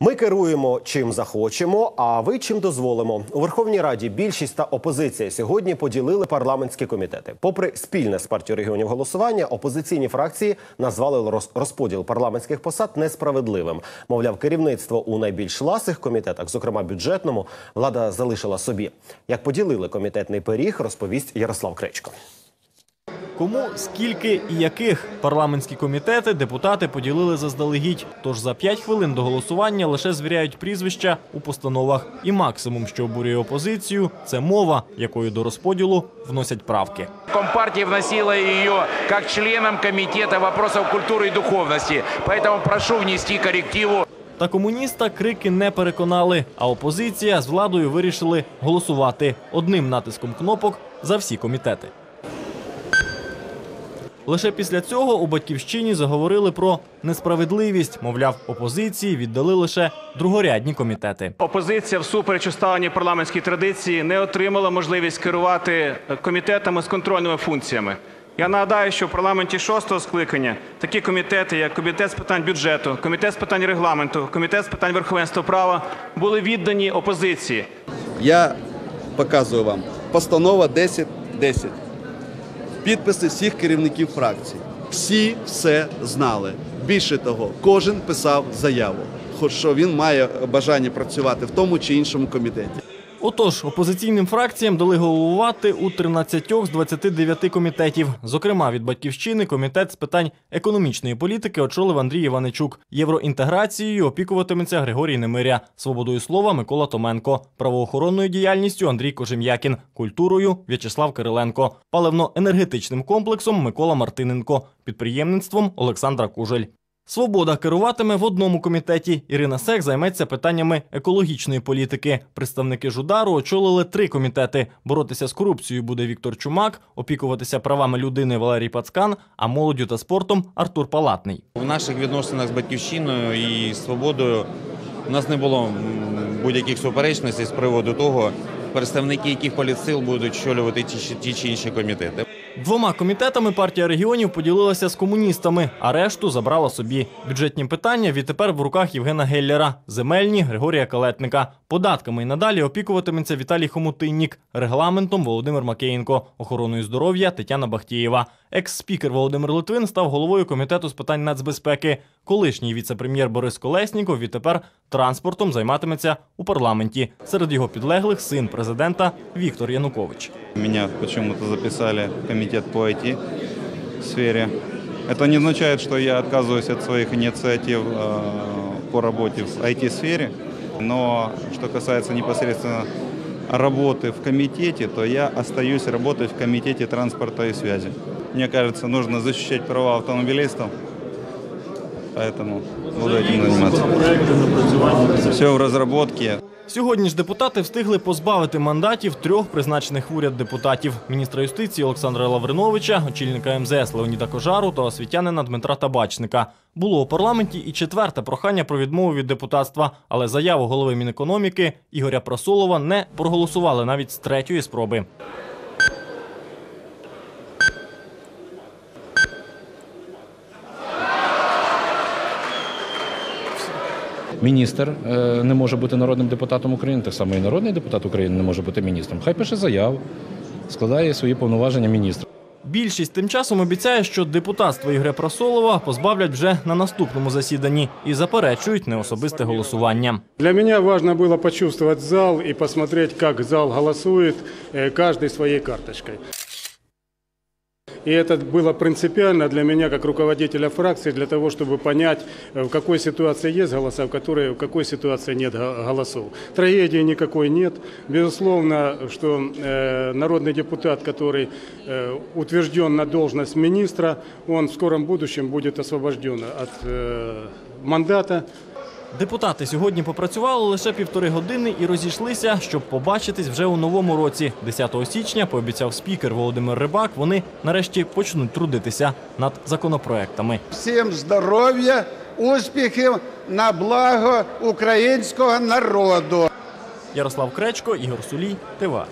Ми керуємо чим захочемо, а ви чим дозволимо. У Верховній Раді більшість та опозиція сьогодні поділили парламентські комітети. Попри спільне з партією регіонів голосування, опозиційні фракції назвали роз- розподіл парламентських посад несправедливим. Мовляв, керівництво у найбільш ласих комітетах, зокрема бюджетному, влада залишила собі. Як поділили комітетний пиріг, розповість Ярослав Кречко. Кому, скільки і яких парламентські комітети депутати поділили заздалегідь. Тож за 5 хвилин до голосування лише звіряють прізвища у постановах. І максимум, що обурює опозицію, це мова, якою до розподілу вносять правки. Компартия вносила ее как членам комитета вопросов культуры и духовности. Поэтому прошу внести коррективу Та комуніста крики не переконали, а опозиція з владою вирішили голосувати одним натиском кнопок за всі комітети. Лише після цього у батьківщині заговорили про несправедливість. Мовляв, опозиції віддали лише другорядні комітети. Опозиція, всупереч усталеній парламентській традиції, не отримала можливість керувати комітетами з контрольними функціями. Я нагадаю, що в парламенті шостого скликання такі комітети, як комітет з питань бюджету, комітет з питань регламенту, комітет з питань верховенства права, були віддані опозиції. Я показую вам постанова 1010. Підписи всіх керівників фракцій. Всі все знали. Більше того, кожен писав заяву, хоч що він має бажання працювати в тому чи іншому комітеті. Отож, опозиційним фракціям дали головувати у 13 з 29 комітетів. Зокрема, від батьківщини комітет з питань економічної політики очолив Андрій Іваничук. Євроінтеграцією опікуватиметься Григорій Немиря, свободою слова Микола Томенко, правоохоронною діяльністю Андрій Кожем'якін, культурою В'ячеслав Кириленко, паливно-енергетичним комплексом Микола Мартиненко, підприємництвом Олександра Кужель. Свобода керуватиме в одному комітеті. Ірина Сек займеться питаннями екологічної політики. Представники Жудару очолили три комітети. Боротися з корупцією буде Віктор Чумак, опікуватися правами людини Валерій Пацкан, а молоддю та спортом Артур Палатний. В наших відносинах з батьківщиною і свободою у нас не було будь-яких суперечностей з приводу того, представники яких політсил будуть очолювати ті чи інші комітети. Двома комітетами партія регіонів поділилася з комуністами, а решту забрала собі. Бюджетні питання відтепер в руках Євгена Геллера, земельні Григорія Калетника. Податками і надалі опікуватиметься Віталій Хомутиннік, регламентом Володимир Макеєнко, охороною здоров'я Тетяна Бахтієва. Екс-спікер Володимир Литвин став головою комітету з питань нацбезпеки. Колишній віце-прем'єр Борис Колесніков відтепер транспортом займатиметься у парламенті. Серед його підлеглих син президента Віктор Янукович. Меня почему-то записали в комитет по IT-сфере. Это не означает, что я отказываюсь от своих инициатив э, по работе в IT-сфере, но что касается непосредственно работы в комитете, то я остаюсь работать в комитете транспорта и связи. Мне кажется, нужно защищать права автомобилистов, поэтому буду этим заниматься. Все в разработке. Сьогодні ж депутати встигли позбавити мандатів трьох призначених в уряд депутатів: міністра юстиції Олександра Лавриновича, очільника МЗС Леоніда Кожару та освітянина Дмитра Табачника. Було у парламенті і четверте прохання про відмову від депутатства, але заяву голови Мінекономіки Ігоря Прасолова не проголосували навіть з третьої спроби. Міністр е, не може бути народним депутатом України, так само і народний депутат України не може бути міністром. Хай пише заяву, складає свої повноваження міністра. Більшість тим часом обіцяє, що депутатство Ігоря Прасолова позбавлять вже на наступному засіданні і заперечують неособисте голосування. Для меня важно было почувствовать зал и посмотреть, как зал голосует, э, каждый своей карточкой. И это было принципиально для меня, как руководителя фракции, для того, чтобы понять, э, в какой ситуации есть голоса, в, которой, в какой ситуации нет го- голосов. Трагедии никакой нет. Безусловно, что э, народный депутат, который э, утвержден на должность министра, он в скором будущем будет освобожден от э, мандата. Депутати сьогодні попрацювали лише півтори години і розійшлися, щоб побачитись вже у новому році. 10 січня пообіцяв спікер Володимир Рибак. Вони нарешті почнуть трудитися над законопроектами. Всім здоров'я, успіхів на благо українського народу. Ярослав Кречко, Ігор Сулій, ТВА.